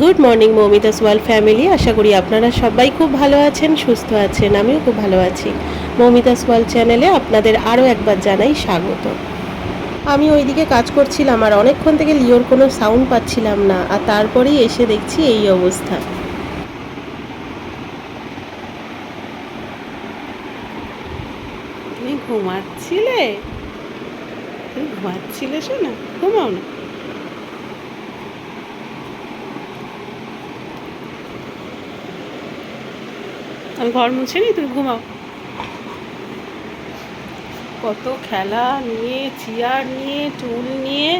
Good morning Moumita's world family আশা করি আপনারা সবাই খুব ভালো আছেন, সুস্থ আছেন, আমিও খুব ভালো আছি। মৌমিতাস ওয়ার্ল্ড চ্যানেলে আপনাদের আরও একবার জানাই স্বাগত। আমি ওইদিকে কাজ করছিলাম আর অনেকক্ষণ থেকে লিওর কোনো সাউন্ড পাচ্ছিলাম না, আর তারপরেই এসে দেখছি এই অবস্থা। ঘুমাচ্ছিলে? ঘুমাচ্ছিলে শোনা, ঘুমাও না। আমি ঘর মুছে নি তুমি ঘুমাও। কত খেলা নিয়ে, চেয়ার নিয়ে, টুল নিয়ে,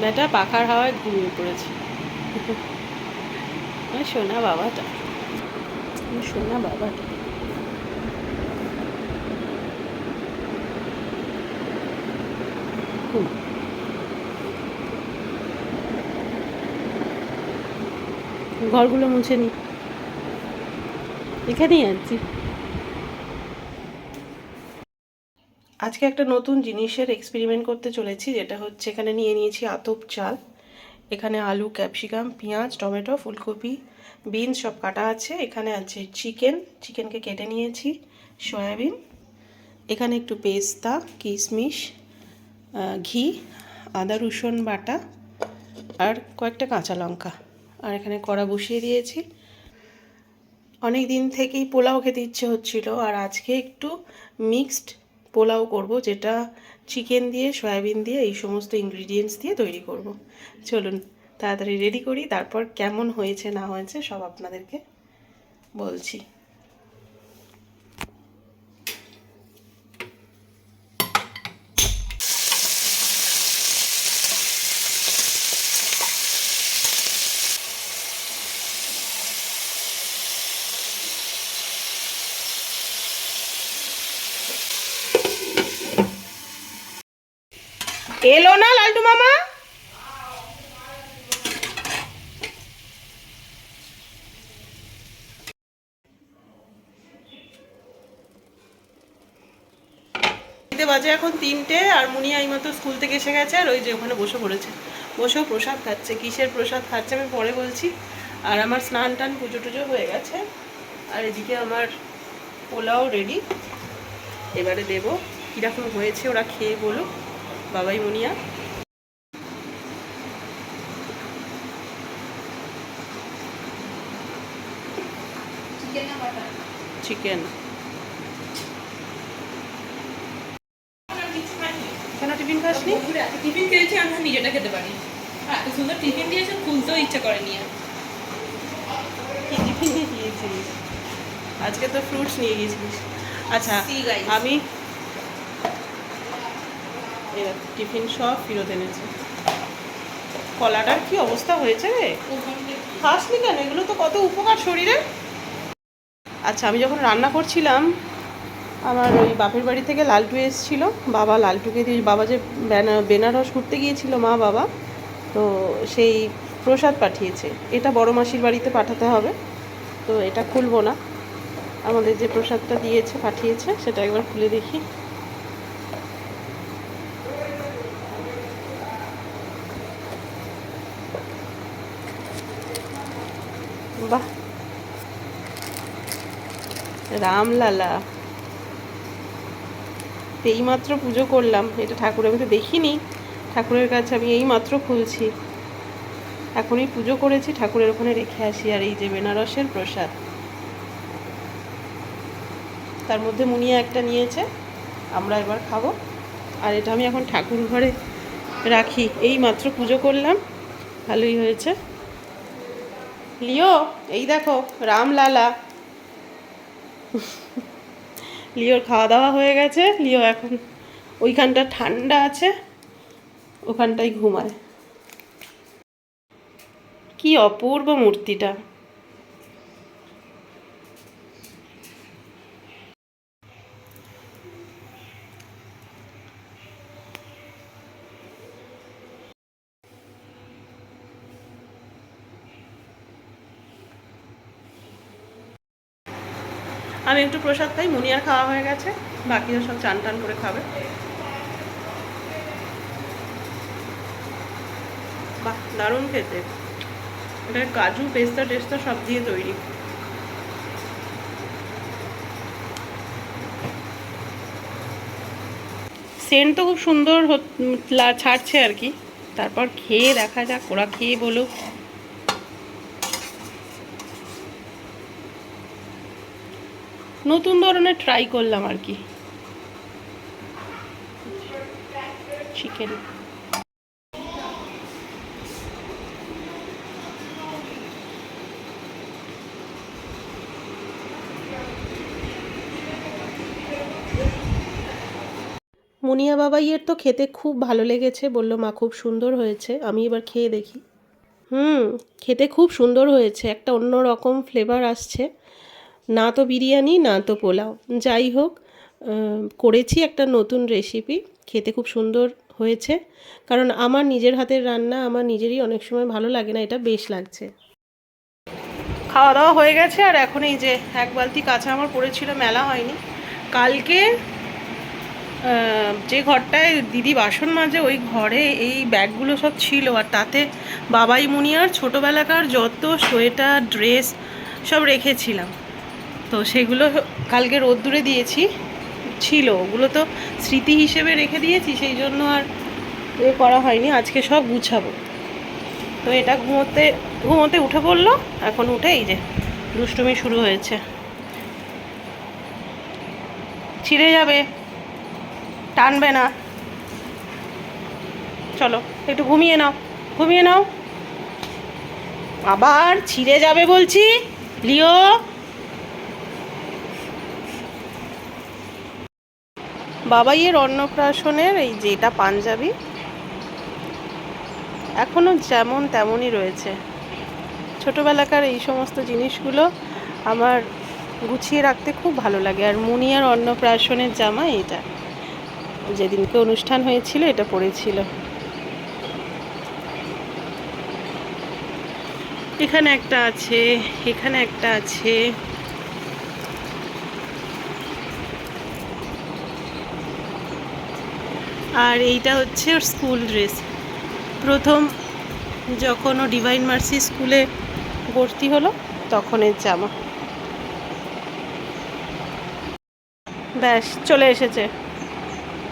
বেটা পাখার হাওয়ায় ঘুমিয়ে পড়েছে। সোনা বাবাটা। সোনা বাবাটা। ঘরগুলো মুছে নি এখানেই আজকে একটা নতুন জিনিসের এক্সপেরিমেন্ট করতে চলেছি, যেটা হচ্ছে এখানে নিয়ে নিয়েছি আতপ চাল। এখানে আলু ক্যাপসিকাম পেঁয়াজ, টমেটো, ফুলকপি বিনস সব কাটা আছে। এখানে আছে চিকেন চিকেনকে কেটে নিয়েছি, সয়াবিন। এখানে একটু পেস্তা, কিশমিশ ঘি, আদা, রসুন বাটা, আর কয়েকটা কাঁচা লঙ্কা। আর এখানে কড়া বসিয়ে দিয়েছি। অনেক দিন থেকেই পোলাও খেতে ইচ্ছে হচ্ছিল, আর আজকে একটু মিক্সড পোলাও করব, যেটা চিকেন দিয়ে, সয়াবিন দিয়ে, এই সমস্ত ইনগ্রিডিয়েন্টস দিয়ে তৈরি করব। চলুন, তাড়াতাড়ি রেডি করি, তারপর কেমন হয়েছে না হয়েছে সব আপনাদেরকে বলছি এলো না লালটু মামা বাজে এখন তিনটে আর মুনিয়া মতো স্কুল থেকে এসে গেছে আর ওই যে ওখানে বসে পড়েছে। বসেও প্রসাদ খাচ্ছে। কিসের প্রসাদ খাচ্ছে আমি পরে বলছি। আর আমার স্নান টান পুজো টুজো হয়ে গেছে। আর এদিকে আমার পোলাও রেডি এবারে দেবো কীরকম হয়েছে ওরা খেয়ে বলো বাবাই মুনিয়া। চিকেন কেন টিফিন খাসনি? টিফিন খেয়েছি আমি নিজেটা খেতে পারি। হ্যাঁ এত সুন্দর টিফিন দিয়েছে খুলতেও ইচ্ছা করেনি আর। কি টিফিন নিয়ে আজকে তো ফ্রুটস নিয়ে গিয়েছিলিস। আচ্ছা. আমি এরা টিফিন সব ফেরত এনেছে। কলাটার কি অবস্থা হয়েছে রে? খাসনি কেন? এগুলো তো কত উপকার শরীরে। আচ্ছা আমি যখন রান্না করছিলাম আমার ওই বাপের বাড়ি থেকে লালটু এসেছিল। বাবা লালটুকে দিয়ে বাবা যে বেনা- বেনারস ঘুরতে গিয়েছিল, মা বাবা, তো সেই প্রসাদ পাঠিয়েছে। এটা বড় মাসির বাড়িতে পাঠাতে হবে, তো এটা খুলবো না। আমাদের যে প্রসাদটা দিয়েছে, পাঠিয়েছে, সেটা একবার খুলে দেখি। বাহ! রামলালা। তো এইমাত্র পুজো করলাম। এটা ঠাকুর আমি তো দেখিনি। ঠাকুরের কাছে আমি এইমাত্র খুলছি। এখনই পুজো করেছি, ঠাকুরের ওখানে রেখে আসি। আর এই যে বেনারসের প্রসাদ। তার মধ্যে মুনিয়া একটা নিয়েছে। আমরা এবার খাব। আর এটা আমি এখন ঠাকুর ঘরে রাখি। এই মাত্র পুজো করলাম। ভালোই হয়েছে। লিও, এই দেখো রাম রামলালা। লিওর খাওয়া দাওয়া হয়ে গেছে। লিও এখন ওইখানটা ঠান্ডা আছে, ওখানটাই ঘুমায়। কি অপূর্ব মূর্তিটা। আমি একটু প্রসাদ খাই, মুনিয়ার খাওয়া হয়ে গেছে, বাকিরা সব চান টান করে খাবে। বাহ, দারুণ খেতে। এটা কাজু, পেস্তা, টেস্তা সব দিয়ে তৈরি। সেন্ট তো খুব সুন্দর ছাড়ছে আর কি। তারপর খেয়ে দেখা যাক, ওরা খেয়ে বলুক। নতুন ধরনের ট্রাই করলাম আর কি। চিকেন মুনিয়া বাবাইয়ের তো খেতে খুব ভালো লেগেছে, বলল, মা, খুব সুন্দর হয়েছে, আমি এবার খেয়ে দেখি। হুম, খেতে খুব সুন্দর হয়েছে, একটা অন্য রকম ফ্লেভার আসছে। না তো বিরিয়ানি, না তো পোলাও। যাই হোক করেছি একটা নতুন রেসিপি খেতে খুব সুন্দর হয়েছে। কারণ আমার নিজের হাতের রান্না আমার নিজেরই অনেক সময় ভালো লাগে না, এটা বেশ লাগছে। খাওয়া দাওয়া হয়ে গেছে আর এখন এই যে এক বালতি কাঁচা আমার পড়েছিল, মেলা হয়নি। কালকে যে ঘরটায় দিদি বাসন মাজে, ওই ঘরে এই ব্যাগগুলো সব ছিল। আর তাতে বাবাই মুনিয়ার ছোটোবেলাকার যত সোয়েটার, ড্রেস সব রেখেছিলাম। তো সেগুলো কালকে রোদ্দুরে দিয়েছি, ছিল। ওগুলো তো স্মৃতি হিসেবে রেখে দিয়েছি, সেই জন্য আর এ করা হয়নি। আজকে সব গুছাবো। তো এটা ঘুমোতে ঘুমোতে উঠে পড়ল, এখন উঠে এই যে দুষ্টুমি শুরু হয়েছে। ছিঁড়ে যাবে, টানবে না। চলো, একটু ঘুমিয়ে নাও ঘুমিয়ে নাও। আবার ছিঁড়ে যাবে বলছি, লিও। বাবাইয়ের অন্নপ্রাশনের এই যেটা পাঞ্জাবি এখনও যেমন তেমনই রয়েছে। ছোটোবেলাকার এই সমস্ত জিনিসগুলো আমার গুছিয়ে রাখতে খুব ভালো লাগে। আর মুনিয়ার অন্নপ্রাশনের জামা এটা, যেদিনকে অনুষ্ঠান হয়েছিল এটা পড়েছিল এখানে একটা আছে, এখানে একটা আছে। আর এইটা হচ্ছে ওর স্কুল ড্রেস। প্রথম যখন ও ডিভাইন মার্সি স্কুলে ভর্তি হলো, তখন এর জামা। ব্যাস, চলে এসেছে।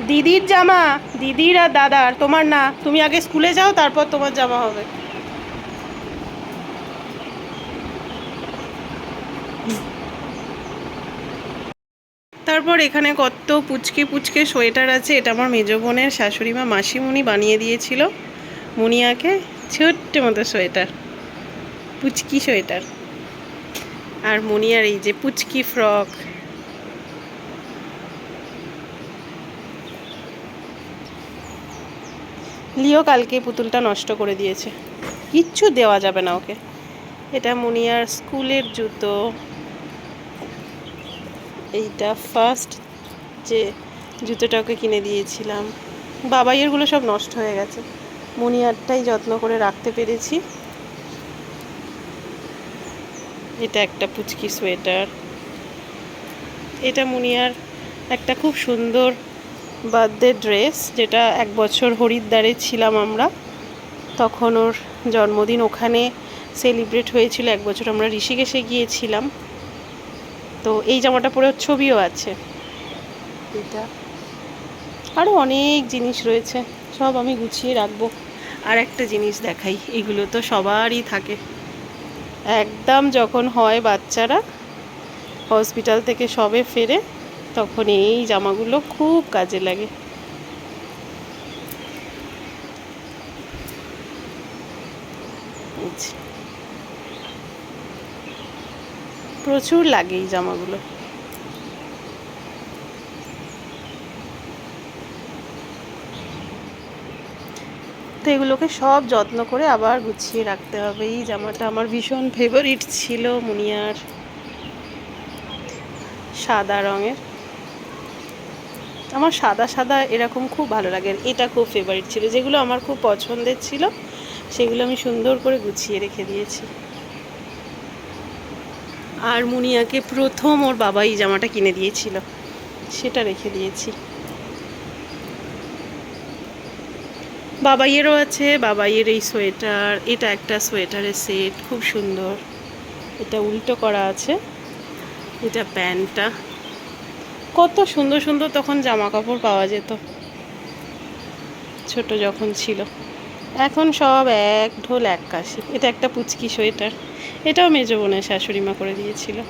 দিদির জামা, দিদির আর দাদার, তোমার না। তুমি আগে স্কুলে যাও, তারপর তোমার জামা হবে। তারপর এখানে কত পুচকে পুচকে সোয়েটার আছে, এটা আমার মেজো বোনের শাশুড়ি মা মাসিমণি বানিয়ে দিয়েছিল মুনিয়াকে, ছোট্ট মতো সোয়েটার, পুচকি সোয়েটার। আর মুনিয়ার এই যে পুচকি ফ্রক। লিও কালকে পুতুলটা নষ্ট করে দিয়েছে। কিচ্ছু দেওয়া যাবে না ওকে। এটা মুনিয়ার স্কুলের জুতো। এইটা ফার্স্ট যে জুতোটা ওকে কিনে দিয়েছিলাম। বাবাইয়েরগুলো সব নষ্ট হয়ে গেছে। মুনিয়ারটাই যত্ন করে রাখতে পেরেছি। এটা একটা পুচকি সোয়েটার। এটা মুনিয়ার একটা খুব সুন্দর বার্থডে ড্রেস যেটা এক বছর হরিদ্বারে ছিলাম আমরা। তখন ওর জন্মদিন ওখানে সেলিব্রেট হয়েছিল। এক বছর আমরা ঋষিকেশে গিয়েছিলাম। তো এই জামাটা পরে ছবিও আছে। এটা? আরও অনেক জিনিস রয়েছে সব আমি গুছিয়ে রাখব। আর একটা জিনিস দেখাই এগুলো তো সবারই থাকে। একদম যখন হয় বাচ্চারা হসপিটাল থেকে সবে ফেরে তখন এই জামাগুলো খুব কাজে লাগে। এই যে। প্রচুর লাগে এই জামাগুলো। তো এগুলোকে সব যত্ন করে আবার গুছিয়ে রাখতে হবে। এই জামাটা আমার ভীষণ ফেভারিট ছিল মুনিয়ার সাদা রঙের। আমার সাদা সাদা এরকম খুব ভালো লাগে এটা খুব ফেভারিট ছিল। যেগুলো আমার খুব পছন্দের ছিল, সেগুলো আমি সুন্দর করে গুছিয়ে রেখে দিয়েছি। আর মুনিয়াকে প্রথম ওর বাবাই জামাটা কিনে দিয়েছিল। সেটা রেখে দিয়েছি। বাবাইয়েরও আছে, বাবাইয়ের এই সোয়েটার, এটা একটা সোয়েটারের সেট, খুব সুন্দর। এটা উল্টো করা আছে, এটা প্যান্টটা। কত সুন্দর সুন্দর তখন জামা কাপড় পাওয়া যেত। ছোট যখন ছিল। এখন সব এক ঢোল, এক কাশি। এটা একটা পুচকি সোয়েটার। এটাও মেজো বোনের শাশুড়ি মা করে দিয়েছিল।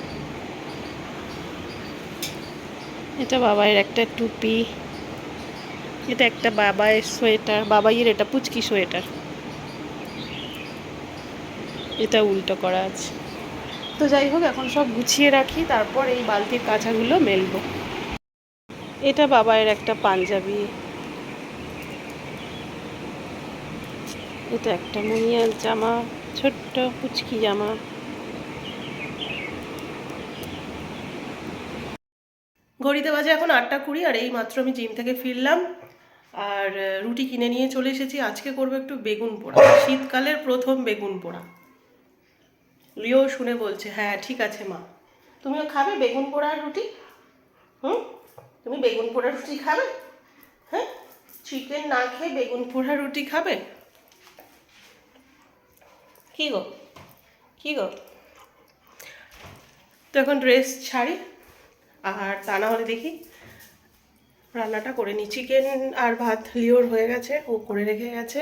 এটা বাবাইয়ের একটা টুপি। এটা একটা বাবাইয়ের সোয়েটার। বাবাইয়ের এটা পুচকি সোয়েটার। এটা উল্টো করা আছে। তো যাই হোক, এখন সব গুছিয়ে রাখি। তারপর এই বালতির কাঁচাগুলো মেলবো। এটা বাবাইয়ের একটা পাঞ্জাবি। এটা একটা মুনিয়ার জামা, ছোট্ট পুচকি জামা। ঘড়িতে বাজে এখন আটটা কুড়ি আর এই মাত্র আমি জিম থেকে ফিরলাম আর রুটি কিনে নিয়ে চলে এসেছি। আজকে করব একটু বেগুন পোড়া। শীতকালের প্রথম বেগুন পোড়া। লিও শুনে বলছে হ্যাঁ ঠিক আছে মা। তুমিও খাবে বেগুন পোড়ার রুটি? হুম? তুমি বেগুন পোড়া রুটি খাবে? হ্যাঁ চিকেন না খেয়ে বেগুন পোড়া রুটি খাবে? কি গো? কী গো? তো এখন ড্রেস ছাড়ি আর তা না হলে দেখি রান্নাটা করে নিই চিকেন আর ভাত লিওর হয়ে গেছে, ও করে রেখে গেছে।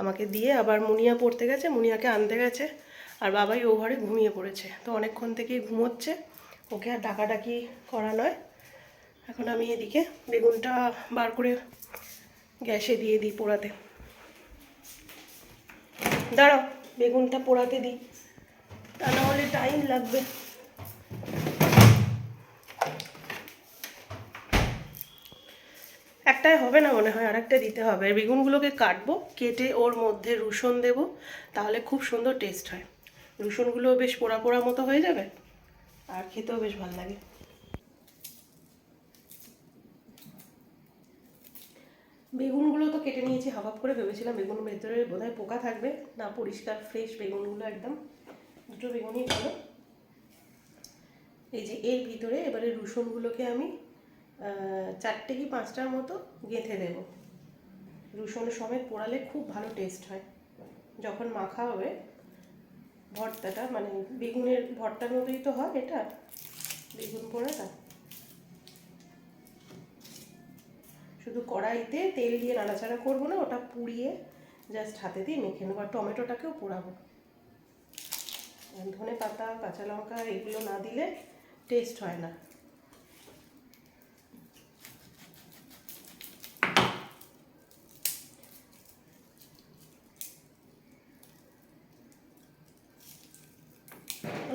আমাকে দিয়ে আবার মুনিয়া পড়তে গেছে, মুনিয়াকে আনতে গেছে, আর বাবাই ও ঘরে ঘুমিয়ে পড়েছে। তো অনেকক্ষণ থেকেই ঘুমোচ্ছে, ওকে আর ডাকাডাকি করা নয়। এখন আমি এদিকে বেগুনটা বার করে গ্যাসে দিয়ে দিই পোড়াতে। দাঁড়াও। বেগুনটা পোড়াতে দিই। তা না হলে টাইম লাগবে। একটাই হবে না মনে হয়, আরেকটা দিতে হবে। বেগুনগুলোকে কাটবো, কেটে ওর মধ্যে রসুন দেব, তাহলে খুব সুন্দর টেস্ট হয়। রসুনগুলো বেশ পোড়া পোড়া মতো হয়ে যাবে, আর খেতেও বেশ ভালো লাগে। বেগুনগুলো তো কেটে নিয়েছি হাফ করে ভেবেছিলাম বেগুনের ভেতরে বোধহয় পোকা থাকবে। না, পরিষ্কার ফ্রেশ বেগুনগুলো একদম। দুটো বেগুনই ভালো। এই যে এর ভিতরে এবারে রসুনগুলোকে আমি চারটে কি পাঁচটার মতো গেঁথে দেব। রসুন সমেত পোড়ালে খুব ভালো টেস্ট হয়। যখন মাখা হবে, ভর্তাটা মানে বেগুনের ভর্তার মতোই তো হয় এটা, বেগুন পোড়াটা। শুধু কড়াইতে তেল দিয়ে নাড়াচাড়া করব না, ওটা পুড়িয়ে জাস্ট হাতে দিয়ে মেখে নেব। আর টমেটোটাকেও পোড়াবো। ধনে পাতা, কাঁচা লঙ্কা, এগুলো না দিলে টেস্ট হয় না।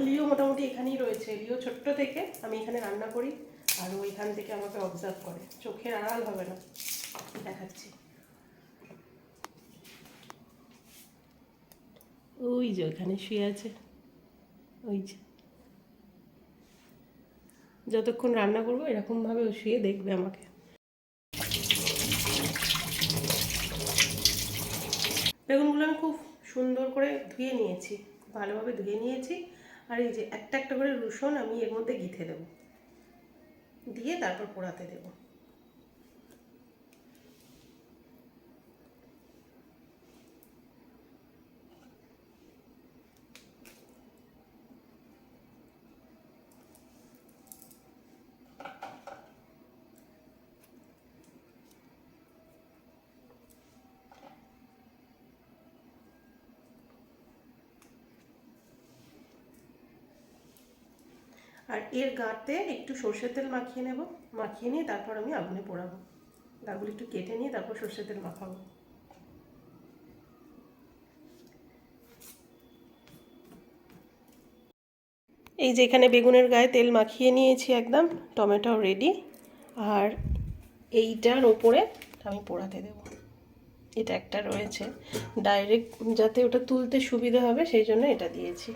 লিও মোটামুটি এখানেই রয়েছে। লিও ছোট্ট থেকে আমি এখানে রান্না করি। আর ওইখান থেকে আমাকে অবজার্ভ করে। চোখের আড়াল হবে না। দেখাচ্ছি। ওই যে ওখানে শুয়ে আছে। ওই যে। যতক্ষণ রান্না করব, এরকমভাবে ও শুয়ে দেখবে আমাকে। বেগুনগুলো আমি খুব সুন্দর করে ধুয়ে নিয়েছি। ভালোভাবে ধুয়ে নিয়েছি। আর এই যে একটা একটা করে রসুন আমি এর মধ্যে গিথে দেবো। দিয়ে তারপর পোড়াতে দেবো। আর এর গাতে একটু সর্ষের তেল মাখিয়ে নেব। মাখিয়ে নিয়ে তারপর আমি আগুনে পোড়াবো। গাগুলো একটু কেটে নিয়ে তারপর সর্ষের তেল মাখাবো। এই যে এখানে বেগুনের গায়ে তেল মাখিয়ে নিয়েছি একদম, টমেটো রেডি আর এইটার ওপরে আমি পোড়াতে দেবো। এটা একটা রয়েছে। ডাইরেক্ট যাতে ওটা তুলতে সুবিধা হবে, সেই জন্য এটা দিয়েছি।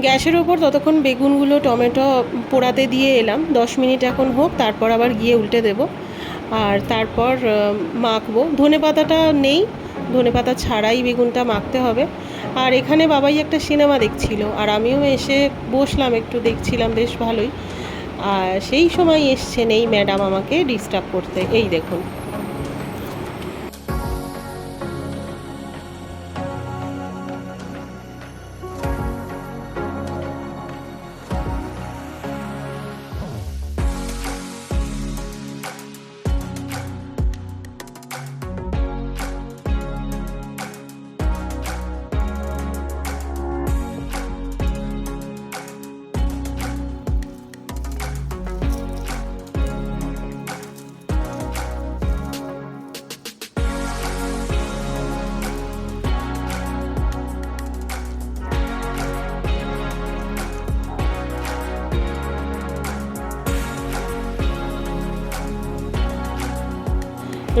গ্যাসের ওপর ততক্ষণ বেগুনগুলো, টমেটো পোড়াতে দিয়ে এলাম। দশ মিনিট এখন হোক, তারপর আবার গিয়ে উল্টে দেব। আর তারপর মাখবো। ধনে পাতাটা নেই। ধনে পাতা ছাড়াই বেগুনটা মাখতে হবে। আর এখানে বাবাই একটা সিনেমা দেখছিল, আর আমিও এসে বসলাম, একটু দেখছিলাম, বেশ ভালোই। আর সেই সময় এসছেন এই ম্যাডাম আমাকে ডিস্টার্ব করতে। এই দেখুন।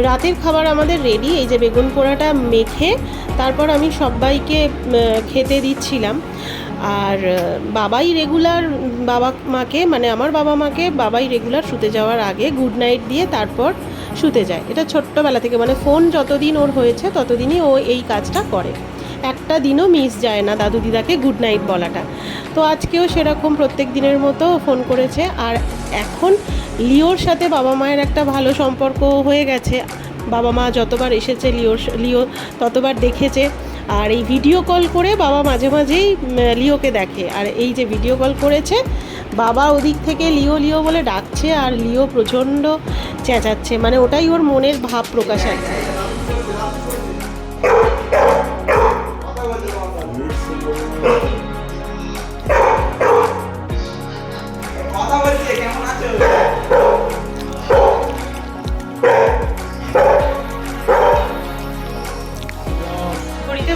রাতের খাবার আমাদের রেডি এই যে বেগুন পোড়াটা মেখে তারপর আমি সবাইকে খেতে দিচ্ছিলাম। আর বাবাই রেগুলার বাবা মাকে মানে আমার বাবা মাকে, বাবাই রেগুলার শুতে যাওয়ার আগে গুড নাইট দিয়ে তারপর শুতে যায়। এটা ছোট্টবেলা থেকে মানে ফোন যতদিন ওর হয়েছে, ততদিনই ও এই কাজটা করে। একটা দিনও মিস যায় না দাদু দিদাকে গুড নাইট বলাটা। তো আজকেও সেরকম প্রত্যেক দিনের মতো ফোন করেছে। আর এখন লিওর সাথে বাবা মায়ের একটা ভালো সম্পর্ক হয়ে গেছে। বাবা মা যতবার এসেছে লিওর লিও ততবার দেখেছে। আর এই ভিডিও কল করে বাবা মাঝে মাঝেই লিওকে দেখে। আর এই যে ভিডিও কল করেছে, বাবা ওদিক থেকে লিও লিও বলে ডাকছে। আর লিও প্রচণ্ড চেঁচাচ্ছে। মানে ওটাই ওর মনের ভাব প্রকাশ আর ঘড়িতে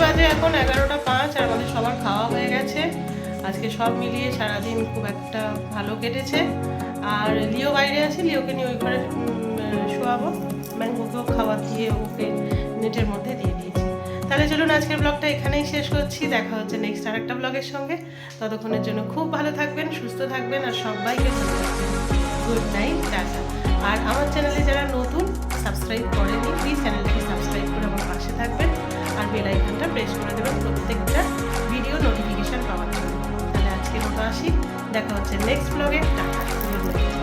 বাজে এখন এগারোটা পাঁচ আর আমাদের সবার খাওয়া হয়ে গেছে। আজকে সব মিলিয়ে সারাদিন খুব একটা ভালো কেটেছে। আর লিও বাইরে আছে, লিওকে নিয়ে ওই ঘরে শোয়াবো। ম্যাঙ্গোকেও খাবার দিয়ে ওকে নেটের মধ্যে দিয়ে দিয়েছি। তাহলে চলুন আজকের ব্লগটা এখানেই শেষ করছি। দেখা হচ্ছে নেক্সট আরেকটা ব্লগের সঙ্গে। ততক্ষণের জন্য খুব ভালো থাকবেন, সুস্থ থাকবেন আর সবাইকে গুড নাইট টাটা। আর আমার চ্যানেলে যারা নতুন সাবস্ক্রাইব করেনি প্লিজ চ্যানেলটাকে সাবস্ক্রাইব করে আমার পাশে থাকবেন। আর বেল আইকনটা প্রেস করে দেবেন প্রত্যেকটা ভিডিও নোটিফিকেশন পাওয়ার জন্য। তাহলে আজকের মতো আসি। দেখা হচ্ছে নেক্সট ব্লগে টাটা।